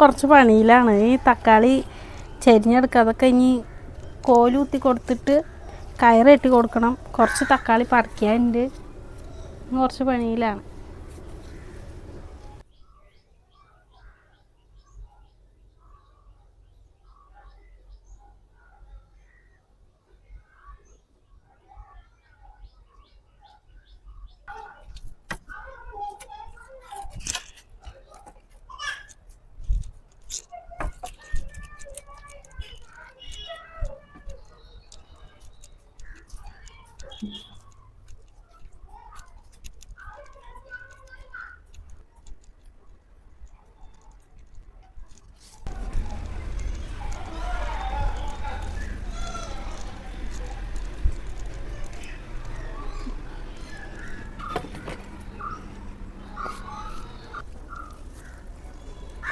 കുറച്ച് പണിയിലാണ്. ഈ തക്കാളി ചെരിഞ്ഞെടുക്കുക. അതൊക്കെ ഇനി കോലൂത്തി കൊടുത്തിട്ട് കയറിട്ട് കൊടുക്കണം. കുറച്ച് തക്കാളി പറിക്കാനുണ്ട്. കുറച്ച് പണിയിലാണ്.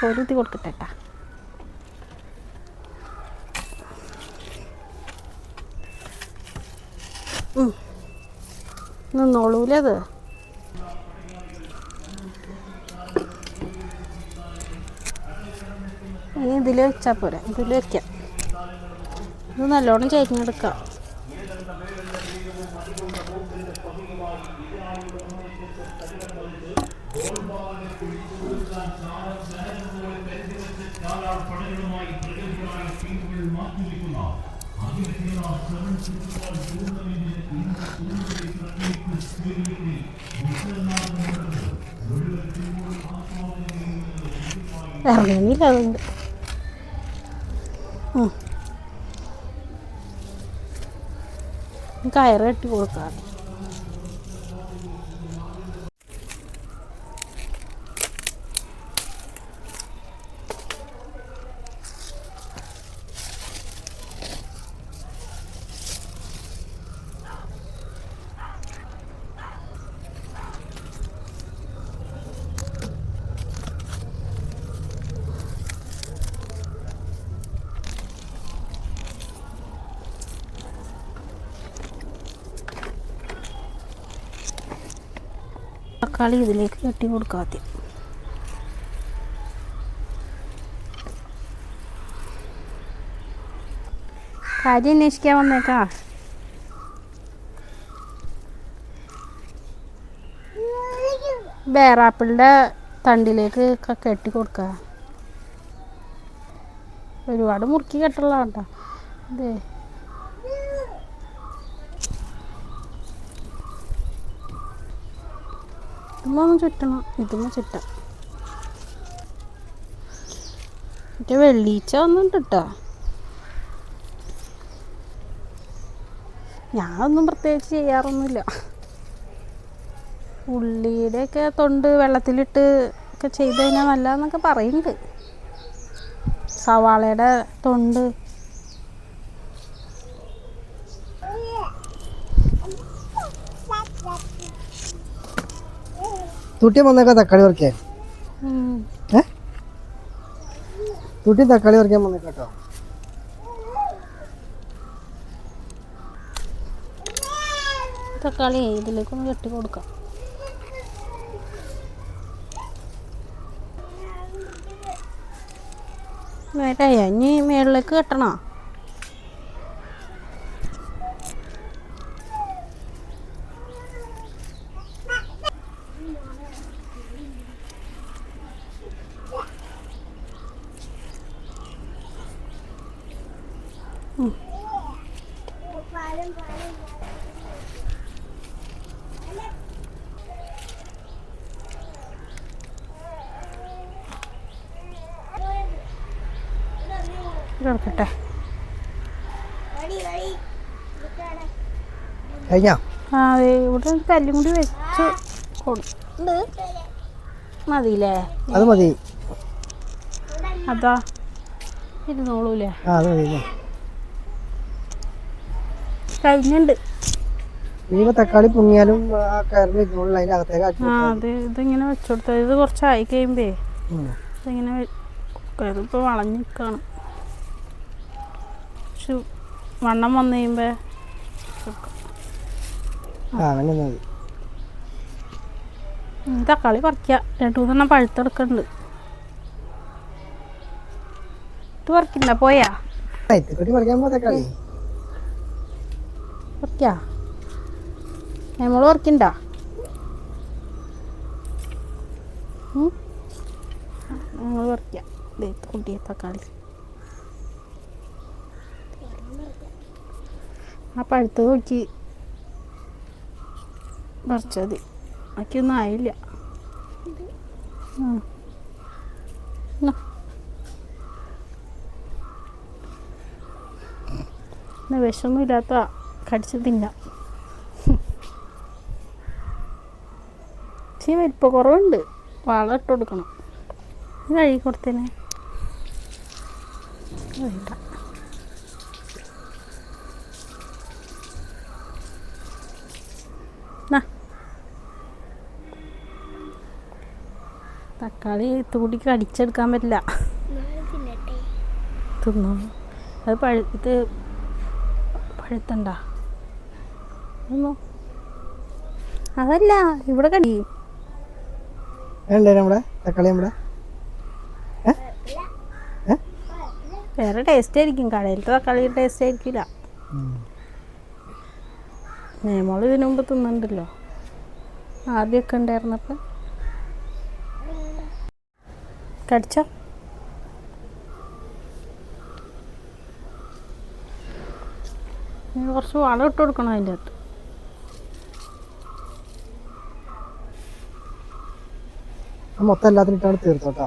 കോലൂത്തി കൊടുക്കട്ടെ ട്ടാ. നിന്നോളൂലത് ഇനി ഇതിൽ വെച്ചാൽ പോരാ. ഇതിൽ വെക്കാം. ഇത് നല്ലോണം ചെരിഞ്ഞെടുക്കാം. ഇറങ്ങുന്നില്ല അതുകൊണ്ട്. കെട്ടി കൊടുക്കാം തക്കാളി ഇതിലേക്ക് കെട്ടി കൊടുക്കുക ആദ്യം. കാര്യം അന്വേഷിക്കാൻ വന്നേക്കാ. ബേറാപ്പിളിന്റെ തണ്ടിലേക്ക് കെട്ടി കൊടുക്കുക ഒരുപാട് മുറുക്കി കെട്ടുള്ളതാണ് കേട്ടോ. അതെ ഇതൊന്നും ചുറ്റണം. ഇതൊന്നും ചുറ്റാം. മറ്റേ വെള്ളീച്ച ഒന്നുണ്ട് കേട്ടോ ഞാനൊന്നും പ്രത്യേകിച്ച് ചെയ്യാറൊന്നുമില്ല. ഉള്ളിയുടെയൊക്കെ തൊണ്ട് വെള്ളത്തിലിട്ട് ഒക്കെ ചെയ്ത് കഴിഞ്ഞാൽ നല്ലതെന്നൊക്കെ പറയുന്നുണ്ട്. സവാളയുടെ തൊണ്ട് തുട്ടി വന്നേക്കാം തക്കാളി വർക്കേ. ഏ? തുട്ടി തക്കാളി പറിക്കാൻ വന്നേക്കാട്ടോ. തക്കാളി ഇതിലേക്കൊന്ന് കെട്ടി കൊടുക്കാം. വേറെ ഇനി മേളിലേക്ക് കെട്ടണോ? കിടക്കട്ടെ കഴിഞ്ഞാ? ആ ഇവിടെ കല്ലും കൂടി വെച്ച് കൊടുണ്ട് മതിയില്ലേ? അത് മതി. അതാ. ഇരുന്നോളൂലേ? ആ അത് മതി ഇതാ. കഴിഞ്ഞുണ്ട്. ഇനിയിപ്പോ തക്കാളി പൊങ്ങിയാലും ആ കയറിന് ഇരുന്നോളിൽ അതിന്റെ അകത്തേക്ക് ആക്കി ആ അത് ഇതിങ്ങനെ വെച്ചുകൊടുത്ത ഇത് കുറച്ചായി കഴിയുമ്പേ. ഇതിങ്ങനെ ഇപ്പൊ വളഞ്ഞു നിൽക്കാണ് പക്ഷെ വണ്ണം വന്നു കഴിയുമ്പേ ആ അങ്ങനെ മതി. തക്കാളി പറിക്കുക രണ്ടു മൂന്നെണ്ണം പഴുത്തെടുക്കുന്നുണ്ട് ഇത് പറിക്കണ്ട പോയാ? പറിക്കാൻ പോ തക്കാളി. പറിക്കാ നമ്മൾ പറിക്കണ്ട നമ്മൾ പറിക്കാം ദേ കുട്ടിയെ തക്കാളി ആ പഴുത്ത് നോക്കി പറിച്ചത് ബാക്കിയൊന്നും ആയില്ല. ഉം. കടിച്ച് തിന്നാം ഇച്ചിരി വലിപ്പ കുറവുണ്ട്. വളം ഇട്ട് കൊടുക്കണം. ഇത് കഴുകി കൊടുത്തേനെ. വേണ്ട. തക്കാളി തൂടി കടിച്ചെടുക്കാൻ പറ്റില്ല. തിന്നു അത് പഴുത്ത് പഴുത്തണ്ട. അതല്ല ഇവിടെ കടി നമ്മുടെ തക്കാളി നമ്മുടെ വേറെ ടേസ്റ്റ് ആയിരിക്കും. കടയിലത്തെ തക്കാളി ടേസ്റ്റ് ആയിരിക്കില്ല. നമ്മൾ ഇതിനു മുമ്പ് തിന്നുണ്ടല്ലോ. ആദ്യമൊക്കെ ഉണ്ടായിരുന്നപ്പോൾ കടിച്ചോ? കുറച്ച് വളം ഇട്ട് കൊടുക്കണം അതിന്റെ അകത്ത്. മൊത്തം എല്ലാത്തിനും ഇട്ടാണ് തീർത്തോട്ടോ.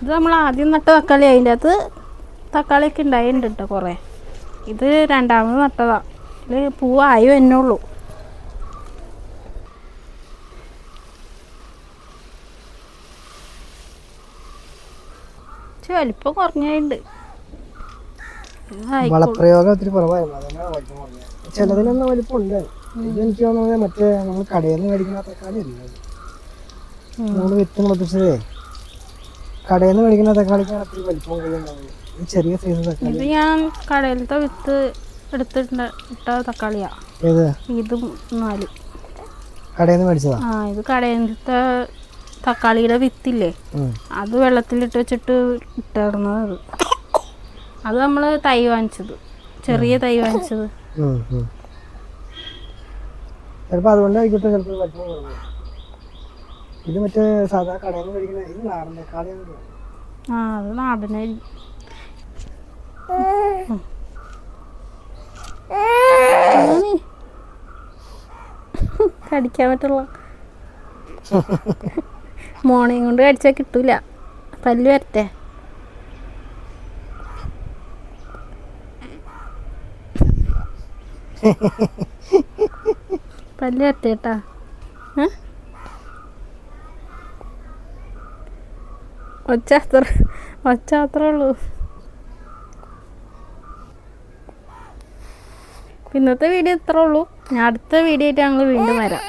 ഇത് നമ്മൾ ആദ്യം നട്ട തക്കാളി അതിന്റെ അകത്ത് തക്കാളിയൊക്കെ ഉണ്ടായിട്ടുണ്ട് കേട്ടോ കുറേ. ഇത് രണ്ടാമത് നട്ടതാ. ഇതിൽ പൂവായോ എന്നുള്ളൂ വലിപ്പം കുറഞ്ഞുണ്ട് വളപ്രയോഗം ഒത്തിരി കുറവായിരുന്നു അതന്നെ വലിപ്പം കുറഞ്ഞത് ചിലതിനൊന്നും വലിപ്പം ഉണ്ട് ഇത് എനിക്ക് തോന്നുന്നത് മറ്റേ നമ്മൾ കടയിൽ നിന്ന് മേടിക്കുന്ന തക്കാളി അല്ല ഇത്. നമ്മൾ വിത്ത് മുളപ്പിച്ചതേ. കടയിൽ നിന്ന് മേടിക്കുന്ന തക്കാളിക്കാണ് ഒത്തിരി വലിപ്പം കൂടുതലുണ്ടാവുന്നത് ഇത് ചെറിയ സൈസ് തക്കാളി. ഇത് ഞാൻ കടയിലത്തെ വിത്ത് എടുത്തിട്ട തക്കാളിയാ. ഏത്? ഇത് നാല്. കടയിൽ നിന്ന് മേടിച്ചതാ? ആ ഇത് കടയിലത്തെ തക്കാളിയുടെ വിത്തില്ലേ. അത് വെള്ളത്തിലിട്ട് വെച്ചിട്ട് ഇട്ടിടുന്നത് അത് നമ്മൾ നമ്മൾ തൈ വാങ്ങിച്ചത്. ചെറിയ തൈ വാങ്ങിച്ചത്. ചിലപ്പോൾ കുറവ് ഇത് മറ്റേ സാധാ കടയിൽ നിന്ന് ഇത് ആ അത് നാടനായി കടിക്കാൻ പറ്റുള്ള. മോണയും കൊണ്ട് കടിച്ചാൽ കിട്ടൂല. പല്ല് വരട്ടെ. പല്ല് വരട്ടെ കേട്ടാ ഒച്ച ഉള്ളൂ. ഇന്നത്തെ വീഡിയോ ഇത്രേ ഉള്ളൂ. ഞാൻ അടുത്ത വീഡിയോ ആയിട്ട് ഞങ്ങൾ വീണ്ടും വരാം.